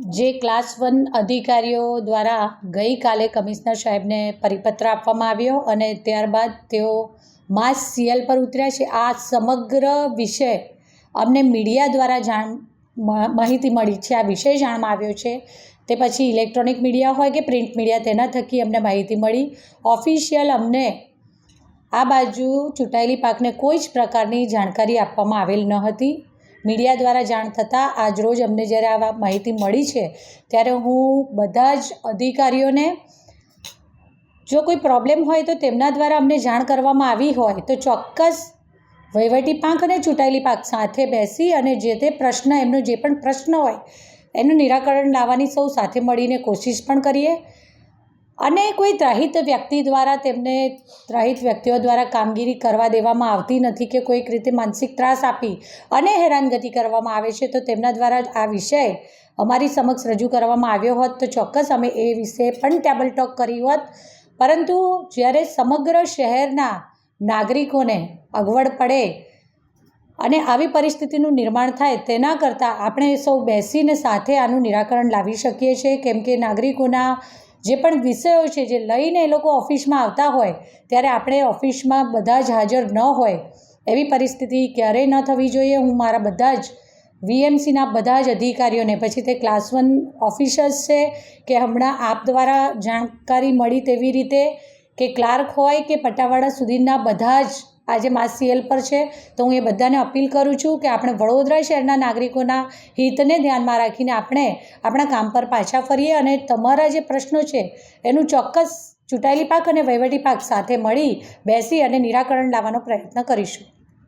જે class one અધિકારીઓ દ્વારા ગઈકાલે કમિશનર સાહેબને પરિપત્ર આપવામાં આવ્યો અને ત્યારબાદ તેઓ માસ સીએલ પર ઉતર્યા છે. આ સમગ્ર વિષય અમને મીડિયા દ્વારા જાણ માહિતી મળી છે. આ વિષય જાણવામાં આવ્યો છે. તે પછી ઇલેક્ટ્રોનિક મીડિયા હોય કે પ્રિન્ટ મીડિયા તેના થકી અમને માહિતી મળી. ઓફિશિયલ અમને આ બાજુ ચૂંટાયેલી પાકને કોઈ જ પ્રકારની જાણકારી આપવામાં આવેલ ન હતી. મીડિયા દ્વારા જાણ થતાં આજરોજ અમને જ્યારે આવા માહિતી મળી છે, ત્યારે હું બધા જ અધિકારીઓને જો કોઈ પ્રોબ્લેમ હોય તો તેમના દ્વારા અમને જાણ કરવામાં આવી હોય તો ચોક્કસ વહીવટી પાંખ અને ચૂંટાયેલી પાંખ સાથે બેસી અને જે તે પ્રશ્ન, એમનો જે પણ પ્રશ્ન હોય, એનું નિરાકરણ લાવવાની સૌ સાથે મળીને કોશિશ પણ કરીએ. અને કોઈ ત્રાહિત વ્યક્તિ દ્વારા તેમને ત્રાહિત વ્યક્તિઓ દ્વારા કામગીરી કરવા દેવામાં આવતી નથી કે કોઈક રીતે માનસિક ત્રાસ આપી અને હેરાનગતિ કરવામાં આવે છે, તો તેમના દ્વારા આ વિષય અમારી સમક્ષ રજૂ કરવામાં આવ્યો હોત તો ચોક્કસ અમે એ વિશે પણ ટેબલ ટોક કરી હોત. પરંતુ જ્યારે સમગ્ર શહેરના નાગરિકોને અગવડ પડે અને આવી પરિસ્થિતિનું નિર્માણ થાય તેના કરતાં આપણે સૌ બેસીને સાથે આનું નિરાકરણ લાવી શકીએ છીએ, કેમ કે નાગરિકોના જે પણ વિષયો છે, જે લઈને એ લોકો ઓફિસમાં આવતા હોય, ત્યારે આપણે ઓફિસમાં બધા જ હાજર ન હોય. એવી પરિસ્થિતિ ક્યારેય ન થવી જોઈએ. હું મારા બધા જ વીએમસીના બધા જ અધિકારીઓને, પછી તે ક્લાસ વન ઓફિસર્સ છે, કે હમણાં આપ દ્વારા જાણકારી મળી તેવી રીતે કે ક્લાર્ક હોય કે પટાવાડા સુધીના બધા જ આજે મા સીએલ પર છે, તો હું એ બધાને અપીલ કરું છું કે આપણે વડોદરા શહેરના નાગરિકોના હિતને ધ્યાનમાં રાખીને આપણે આપણા કામ પર પાછા ફરીએ અને તમારા જે પ્રશ્નો છે, એનું ચોક્કસ ચૂંટાયેલી પાક અને વહીવટી પાક સાથે મળી બેસી અને નિરાકરણ લાવવાનો પ્રયત્ન કરીશું.